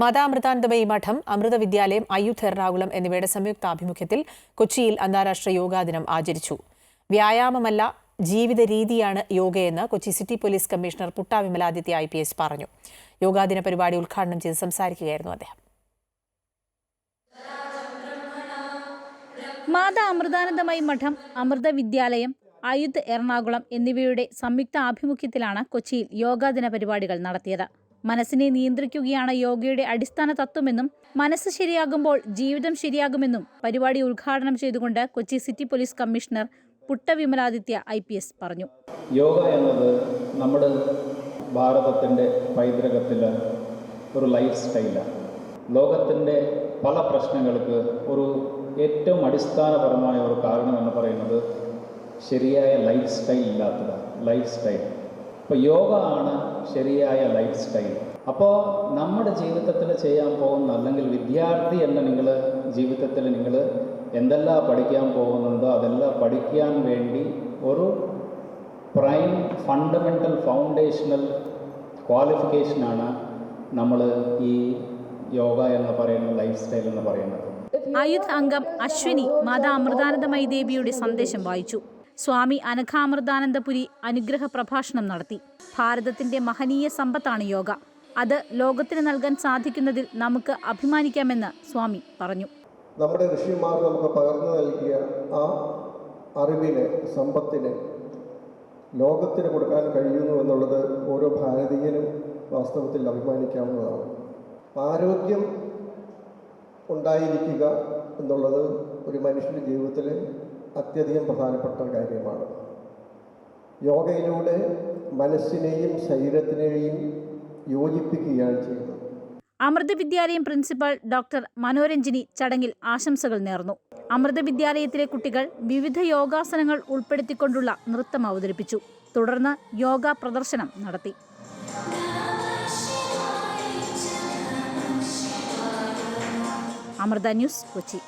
മാതാമൃതാനന്ദമയി മഠം അമൃത വിദ്യാലയം അയ്യൂത്ത് എറണാകുളം എന്നിവയുടെ സംയുക്ത ആഭിമുഖ്യത്തിൽ കൊച്ചിയിൽ അന്താരാഷ്ട്ര യോഗാ ദിനം ആചരിച്ചു. വ്യായാമമല്ല ജീവിത രീതിയാണ് യോഗയെന്ന് Kochi city police commissioner Putta Vimaladitya I P S പറഞ്ഞു. യോഗാദിന പരിപാടി ഉദ്ഘാടനം ചെയ്ത് സംസാരിക്കുകയായിരുന്നു അദ്ദേഹം. മാതാ അമൃതാനന്ദമയി മഠം അമൃത വിദ്യാലയം അയുത് എറണാകുളം എന്നിവയുടെ സംയുക്ത ആഭിമുഖ്യത്തിലാണ് കൊച്ചിയിൽ യോഗാദിന പരിപാടികൾ നടത്തിയത്. മനസ്സിനെ നിയന്ത്രിക്കുകയാണ് യോഗയുടെ അടിസ്ഥാന തത്വമെന്നും മനസ്സ് ശരിയാകുമ്പോൾ ജീവിതം ശരിയാകുമെന്നും പരിപാടി ഉദ്ഘാടനം ചെയ്തുകൊണ്ട് Kochi city police commissioner Putta Vimaladitya I പറഞ്ഞു. യോഗ എന്നത് നമ്മുടെ ഭാരതത്തിന്റെ പൈതൃകത്തിൽ ഒരു ലൈഫ് സ്റ്റൈലാണ് ലോകത്തിന്റെ പല പ്രശ്നങ്ങൾക്ക് ഒരു ഏറ്റവും അടിസ്ഥാനപരമായ ഒരു കാരണം എന്ന് പറയുന്നത് ശരിയായ ലൈഫ് സ്റ്റൈൽ ഇല്ലാത്തതാണ്. ലൈഫ് സ്റ്റൈൽ അപ്പോൾ യോഗ ആണ് ശരിയായ ലൈഫ് സ്റ്റൈൽ അപ്പോൾ നമ്മുടെ ജീവിതത്തിൽ ചെയ്യാൻ പോകുന്ന അല്ലെങ്കിൽ വിദ്യാർത്ഥി എന്ന നിങ്ങൾ ജീവിതത്തിൽ നിങ്ങൾ എന്തെല്ലാം പഠിക്കാൻ പോകുന്നുണ്ടോ അതെല്ലാം പഠിക്കാൻ വേണ്ടി ഒരു പ്രൈം ഫണ്ടമെന്റൽ ഫൗണ്ടേഷണൽ ക്വാളിഫിക്കേഷനാണ് നമ്മൾ ഈ യോഗ എന്ന് പറയുന്ന ലൈഫ് സ്റ്റൈൽ എന്ന് പറയുന്നത്. അയുത് അംഗം അശ്വിനി മാതാ അമൃതാനന്ദമയി ദേവിയുടെ സന്ദേശം വായിച്ചു. സ്വാമി അനഘാമൃതാനന്ദപുരി അനുഗ്രഹ പ്രഭാഷണം നടത്തി. ഭാരതത്തിന്റെ മഹനീയ സമ്പത്താണ് യോഗ. അത് ലോകത്തിന് നൽകാൻ സാധിക്കുന്നതിൽ നമുക്ക് അഭിമാനിക്കാമെന്ന് സ്വാമി പറഞ്ഞു. നമ്മുടെ ഋഷിമാർ നമുക്ക് പകർന്നു നൽകിയ ആ അറിവിനെ സമ്പത്തിനെ ലോകത്തിന് കൊടുക്കാൻ കഴിയുന്നു എന്നുള്ളത് ഓരോ ഭാരതീയനും വാസ്തവത്തിൽ അഭിമാനിക്കാവുന്നതാണ്. ആരോഗ്യം ഉണ്ടായിരിക്കുക എന്നുള്ളത് ഒരു മനുഷ്യന്റെ ജീവിതത്തിൽ അത്യധികം പ്രധാനപ്പെട്ട കാര്യമാണ്. യോഗയിലൂടെ മനസ്സിനെയും ശരീരത്തിനെയും യോജിപ്പിക്കുകയാണ് ചെയ്യുന്നത്. അമൃത വിദ്യാലയം പ്രിൻസിപ്പൽ ഡോക്ടർ മനോരഞ്ജിനി ചടങ്ങിൽ ആശംസകൾ നേർന്നു. അമൃത വിദ്യാലയത്തിലെ കുട്ടികൾ വിവിധ യോഗാസനങ്ങൾ ഉൾപ്പെടുത്തിക്കൊണ്ടുള്ള നൃത്തം അവതരിപ്പിച്ചു. തുടർന്ന് യോഗ പ്രദർശനം നടത്തി. അമൃത ന്യൂസ് കൊച്ചി.